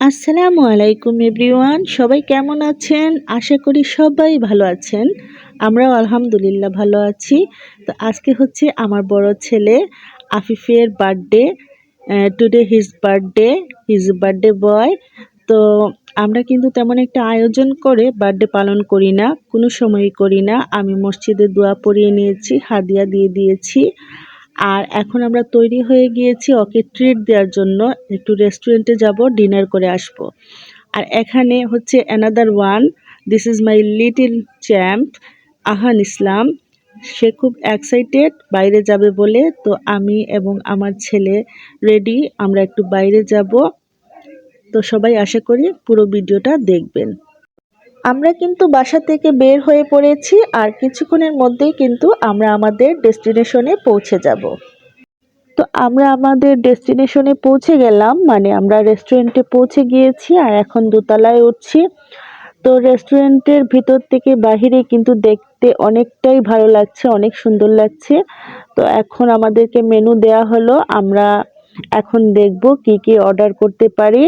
আসসালামু আলাইকুম এভরিওয়ান, সবাই কেমন আছেন? আশা করি সবাই ভালো আছেন। আমরাও আলহামদুলিল্লাহ ভালো আছি। তো আজকে হচ্ছে আমার বড় ছেলে আফিফের birthday today his birthday his birthday boy তো আমরা কিন্তু তেমন একটা আয়োজন করে বার্থডে পালন করি না, কোনো সময়ই করি না। আমি মসজিদে দোয়া পড়িয়ে নিয়েছি, হাদিয়া দিয়ে দিয়েছি। আর এখন আমরা তৈরি হয়ে গিয়েছি ওকে ট্রিট দেওয়ার জন্য। একটু রেস্টুরেন্টে যাব ডিনার করে আসব। আর এখানে হচ্ছে another one this is my little champ Ahan Islam. সে খুব এক্সাইটেড বাইরে যাবে বলে। তো আমি এবং আমার ছেলে রেডি আমরা একটু বাইরে যাব। তো সবাই আশা করি পুরো ভিডিওটা দেখবেন। আমরা কিন্তু বাসা থেকে বের হয়ে পড়েছি আর কিছুক্ষণের মধ্যেই কিন্তু আমরা আমাদের ডেস্টিনেশনে পৌঁছে যাব। তো আমরা আমাদের ডেস্টিনেশনে পৌঁছে গেলাম মানে আমরা রেস্টুরেন্টে পৌঁছে গিয়েছি আর এখন দোতলায় উঠছি। তো রেস্টুরেন্টের ভিতর থেকে বাহিরে কিন্তু দেখতে অনেকটাই ভালো লাগছে, অনেক সুন্দর লাগছে। তো এখন আমাদেরকে মেনু দেয়া হলো, আমরা এখন দেখব কি কি অর্ডার করতে পারি।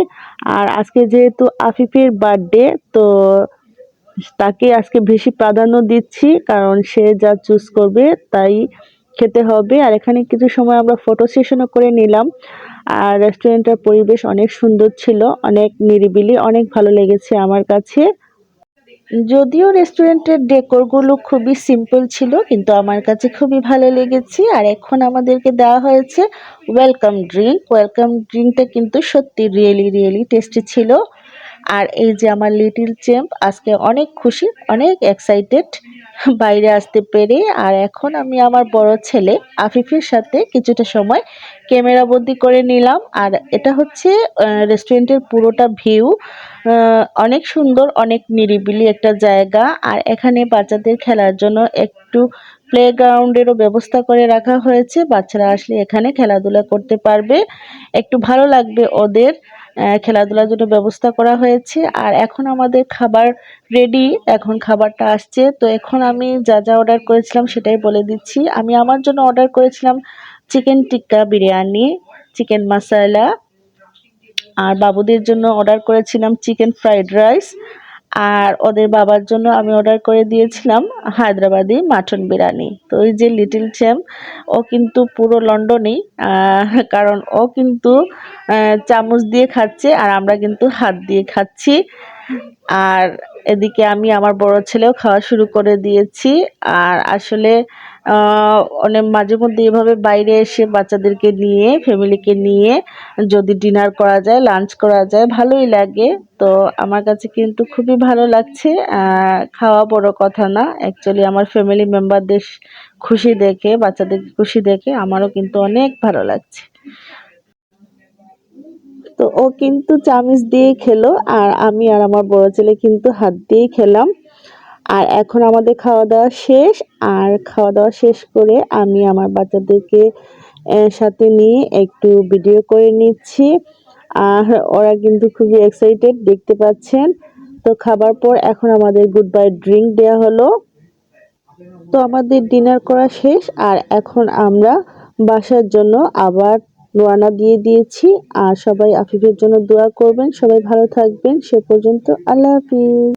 আর আজকে যেহেতু আফিফের বার্থডে, তো তাকে আজকে বেশি প্রাধান্য দিচ্ছি, কারণ সে যা চুজ করবে তাই খেতে হবে। আর এখানে কিছু সময় আমরা ফটো সেশনও করে নিলাম। আর রেস্টুরেন্টের পরিবেশ অনেক সুন্দর ছিল, অনেক নিরিবিলি, অনেক ভালো লেগেছে আমার কাছে। যদিও রেস্টুরেন্টের ডেকোরগুলো খুবই সিম্পল ছিল, কিন্তু আমার কাছে খুবই ভালো লেগেছে। আর এখন আমাদেরকে দেওয়া হয়েছে ওয়েলকাম ড্রিঙ্ক ওয়েলকাম ড্রিঙ্কটা কিন্তু সত্যি রিয়েলি রিয়েলি টেস্টি ছিল। আর এই যে আমার লিটিল চেম্প আজকে অনেক খুশি, অনেক এক্সাইটেড বাইরে আসতে পেরে। আর এখন আমি আমার বড় ছেলে আফিফের সাথে কিছুটা সময় ক্যামেরা বন্দি করে নিলাম। আর এটা হচ্ছে রেস্টুরেন্টের পুরোটা ভিউ অনেক সুন্দর, অনেক নিরিবিলি একটা জায়গা। আর এখানে বাচ্চাদের খেলার জন্য একটু প্লেগ্রাউন্ডেরও ব্যবস্থা করে রাখা হয়েছে। বাচ্চারা আসলে এখানে খেলাধুলা করতে পারবে। একটু ভালো লাগবে ওদের খেলাধুলার জন্য ব্যবস্থা করা হয়েছে। আর এখন আমাদের খাবার রেডি এখন খাবারটা আসছে। তো এখন আমি যা যা অর্ডার করেছিলাম সেটাই বলে দিচ্ছি। আমি আমার জন্য অর্ডার করেছিলাম চিকেন টিক্কা বিরিয়ানি চিকেন মশালা আর বাবুদের জন্য অর্ডার করেছিলাম চিকেন ফ্রাইড রাইস আর ওদের বাবার জন্য আমি অর্ডার করে দিয়েছিলাম হায়দ্রাবাদি মাটন বিরিয়ানি। তো ওই যে লিটিল চ্যাম ও কিন্তু পুরো লন্ডনেই কারণ ও কিন্তু চামচ দিয়ে খাচ্ছে আর আমরা কিন্তু হাত দিয়ে খাচ্ছি। আর এদিকে আমি আমার বড় ছেলেও খাওয়া শুরু করে দিয়েছি। আর আসলে অনেক মাঝে মধ্যে এভাবে বাইরে এসে বাচ্চাদেরকে নিয়ে, ফ্যামিলিকে নিয়ে যদি ডিনার করা যায়, লাঞ্চ করা যায়, ভালোই লাগে। তো আমার কাছে কিন্তু খুবই ভালো লাগছে। খাওয়া বড় কথা না। অ্যাকচুয়ালি আমার ফ্যামিলি মেম্বারদের খুশি দেখে বাচ্চাদের খুশি দেখে আমারও কিন্তু অনেক ভালো লাগছে। তো ও কিন্তু চামিচ দিয়ে খেলো, আর আমি আর আমার বড় ছেলে কিন্তু হাত দিয়েই খেলাম। আর এখন আমাদের খাওয়া দাওয়া শেষ, আর খাওয়া দাওয়া শেষ করে আমি আমার বাচ্চাদেরকে সাথে নিয়ে একটু ভিডিও করে নিচ্ছি। আর ওরা কিন্তু খুবই এক্সাইটেড দেখতে পাচ্ছেন। তো খাবার পর এখন আমাদের গুড বাই ড্রিঙ্ক দেওয়া হলো। তো আমাদের ডিনার করা শেষ, আর এখন আমরা বাসার জন্য আবার রোয়ানা দিয়ে দিয়েছি। আর সবাই আফিফের জন্য দোয়া করবেন। সবাই ভালো থাকবেন। সে পর্যন্ত আল্লাহ হাফিজ।